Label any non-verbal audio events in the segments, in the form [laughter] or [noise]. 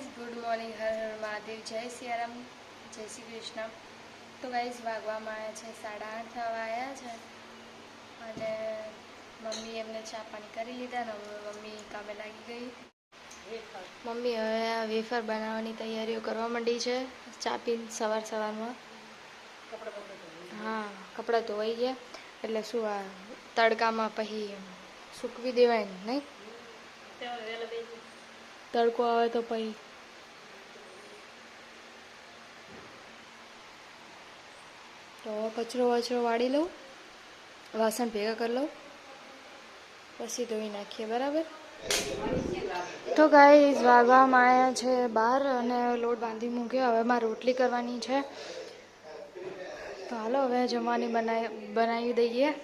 Guys, good morning, Har Har Mahadev, જય સિયારામ, જય શ્રી કૃષ્ણ. તો ગાઈઝ, વાગવામાં આવ્યા છે સાડા આઠ થવા આવ્યા છે. અને મમ્મી એમને ચા પાણી કરી લીધા ને મમ્મી કામે લાગી ગઈ. મમ્મી હવે આ વેફર બનાવવાની તૈયારીઓ કરવા માંડી છે. ચા પીને સવાર સવારમાં. હા, કપડાં ધોવાઈ ગયા. એટલે શું આ તડકામાં પછી સૂકવી દેવાય નહીં? તડકો આવે તો પછી તો કચરો વચરો વાળી લઉં, વાસણ ભેગા કરી લઉં, પછી ધોઈ નાખીએ, બરાબર? તો ગાઈઝ વાગવામાં આવ્યા છે બહાર અને લોટ બાંધી મૂક્યો, હવે મારે રોટલી કરવાની છે. તો હાલો, હવે જમવાની બનાવી બનાવી દઈએ.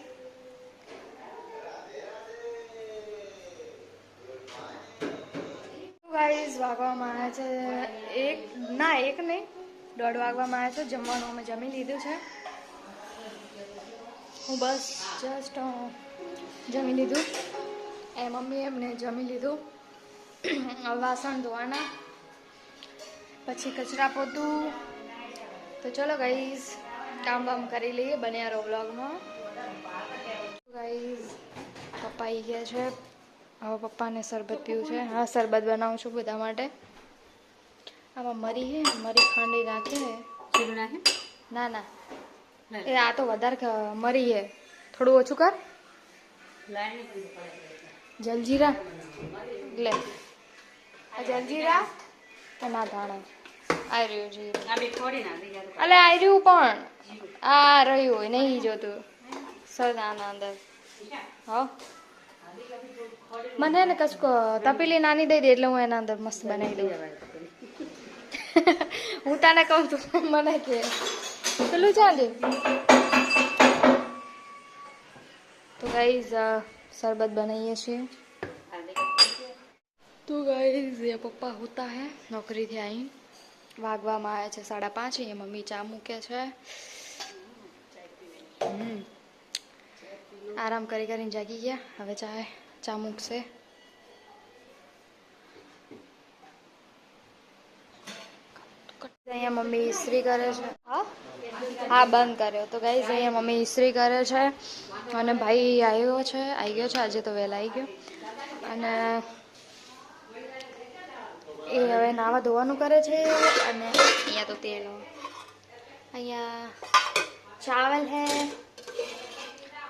ગાઈઝ વાગવામાં આવ્યા છે એક, ના, એક નહીં, દોઢ વાગવામાં આવ્યા છે, જમવાનું અમે જમી લીધું છે. હું બસ જસ્ટ જમી લીધું. એ મમ્મી એમને જમી લીધું. [clears throat] વાસણ ધોવાના. પછી કચરા પોતું. તો ચલો ગાઈઝ કામ બામ કરી લઈએ બન્યા રહો બ્લોગમાં ગાઈઝ પપ્પા આવી ગયા છે. હવે પપ્પાને શરબત પીવું છે. હા શરબત બનાવું છું બધા માટે. આમાં મરી હે મરી ખાંડી નાખે નાખે? ના ના. એ આ તો વધારે મરી હે. થોડું ઓછું કર. જલજીરા. લે. આ જલજીરા એના ધાણા. આ રહ્યું જીરું. અલે આ રહ્યું પણ. આ રહ્યું હોય નહીં જોતું. સરદાના અંદર. હા. મને ને કશું તપેલી નાની દઈ દે એટલે હું એના અંદર મસ્ત બનાવી દઉં. [laughs] હું તને કહું તું મને કે. પેલું ચાલે તો ગાઈઝ શરબત બનાવીએ છીએ તો ગાઈઝ ये પપ્પા હોતા હે નોકરીથી આવીને વાગવામાં આવ્યા છે સાડા પાંચ અહીંયા મમ્મી ચા મૂકે છે હમ. આરામ કરી કરીને જાગી ગયા હવે ચા ચા મૂકશે અહીંયા મમ્મી ઇસ્ત્રી કરે છે હા હા, બંધ કર્યો. તો ગાઈઝ અહીંયા મમ્મી ઇસ્ત્રી કરે છે અને ભાઈ આવ્યો છે આવી ગયો છે, આજે તો વહેલા આવી ગયો. અને એ હવે નાવા ધોવાનું કરે છે અને અહીંયા તો તેલ અહીંયા ચાવલ હે,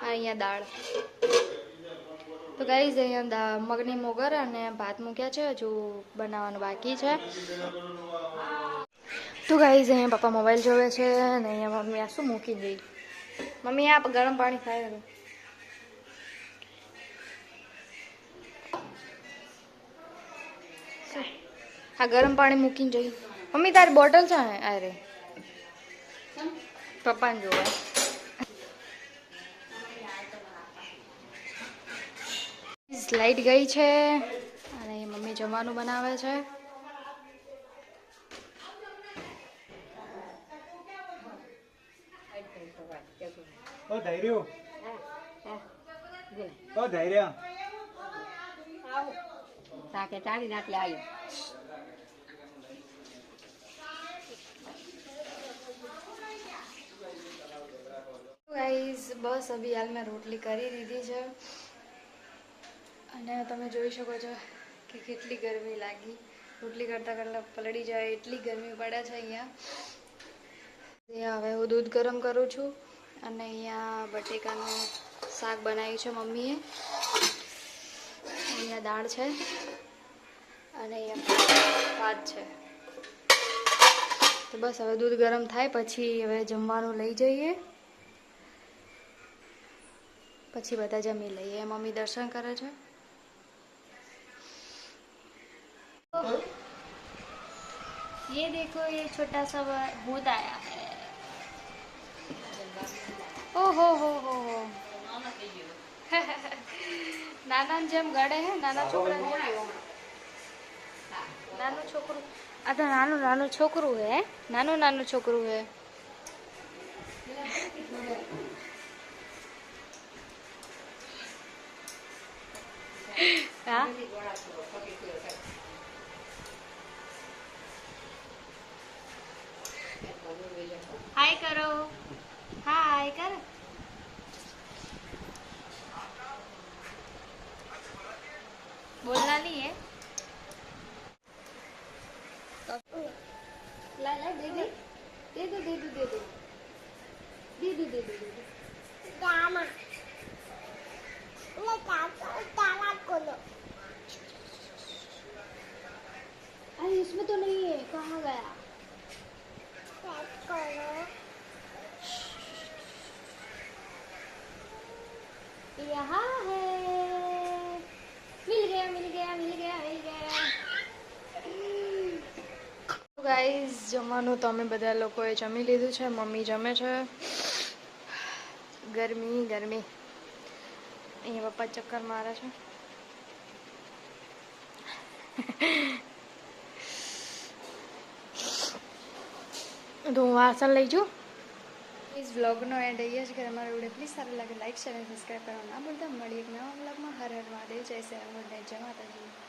અહીંયા દાળ. તો ગાઈઝ અહીંયા મગની મોગર અને ભાત મૂક્યા છે, હજુ બનાવવાનું બાકી છે. તો ગાઈઝ અહીંયા પપ્પા મોબાઈલ જોવે છે અને અહીંયા મમ્મી આ શું મૂકી દઈ મમ્મી, આ ગરમ પાણી ખાય હા ગરમ પાણી મૂકીને જઈ. મમ્મી, તારી બોટલ છે ને? અરે પપ્પાને જોવે. લાઈટ ગઈ છે. અને મમ્મી જમવાનું બનાવે છે. ઓ ધૈર્ય. ઓ ધૈર્ય. તાકે ચાલી નાખ લે આવ્યો ગાઈઝ બસ અભી હાલ મેં રોટલી કરી દીધી છે. અને તમે જોઈ શકો છો કે કેટલી ગરમી લાગી. રોટલી કરતાં કરતાં પલળી જાય એટલી ગરમી પડે છે અહીંયા. અહીંયા હવે હું દૂધ ગરમ કરું છું. અને અહીંયા બટેકાનું શાક બનાવ્યું છે મમ્મીએ અહીંયા દાળ છે અને અહીંયા ભાત છે તો બસ હવે દૂધ ગરમ થાય પછી હવે જમવાનું લઈ જઈએ પછી બધા જમી લઈએ મમ્મી દર્શન કરે છે ये देखो ये छोटा सा भूत आया है ઓહો હો હો હો. નાના જેમ ગાડે હે નાના છોકરા નાનું છોકરું. આ તો નાનું નાનું છોકરું હે. નાનું નાનું છોકરું હે. હા? હાય કરો હાય કર બોલના નહીં હે લા લા દે દે દે દે દે દે દે दे दे दे दे दे दामा ले ताला ताला खोलो अरे इसमें तो नहीं है कहाँ गया करो यहाँ है मिल गया मिल गया मिल गया मिल गया ગાઈઝ જમવાનું તો અમે બધા લોકોએ જમી લીધું છે મમ્મી જમે છે ગરમી ગરમી અહીંયા પપ્પા ચક્કર મારે છે તો હું વાસણ લઈ જઉં ઇસ વ્લોગનો એન્ડ અહીંયા જ કરે અમારો વીડિયો પ્લીઝ સારું લાગે લાઈક શેર અને સબસ્ક્રાઈબ કરવા ના ભૂલતા. મળીએ એક નવા વ્લોગમાં હર હર મહાદેવ. જય શ્રી રામ. જય માતાજી.